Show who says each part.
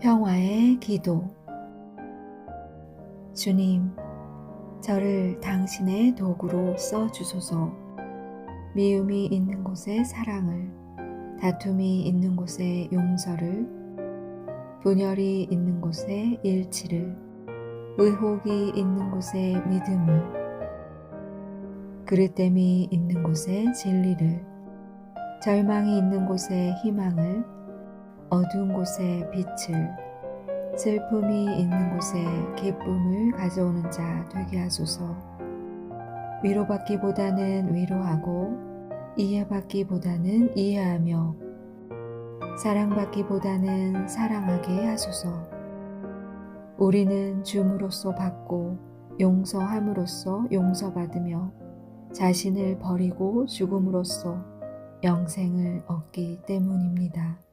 Speaker 1: 평화의 기도. 주님, 저를 당신의 도구로 써 주소서. 미움이 있는 곳에 사랑을, 다툼이 있는 곳에 용서를, 분열이 있는 곳에 일치를, 의혹이 있는 곳에 믿음을, 그릇됨이 있는 곳에 진리를, 절망이 있는 곳에 희망을, 어두운 곳에 빛을, 슬픔이 있는 곳에 기쁨을 가져오는 자 되게 하소서. 위로받기보다는 위로하고, 이해받기보다는 이해하며, 사랑받기보다는 사랑하게 하소서. 우리는 줌으로써 받고, 용서함으로써 용서받으며, 자신을 버리고 죽음으로써 영생을 얻기 때문입니다.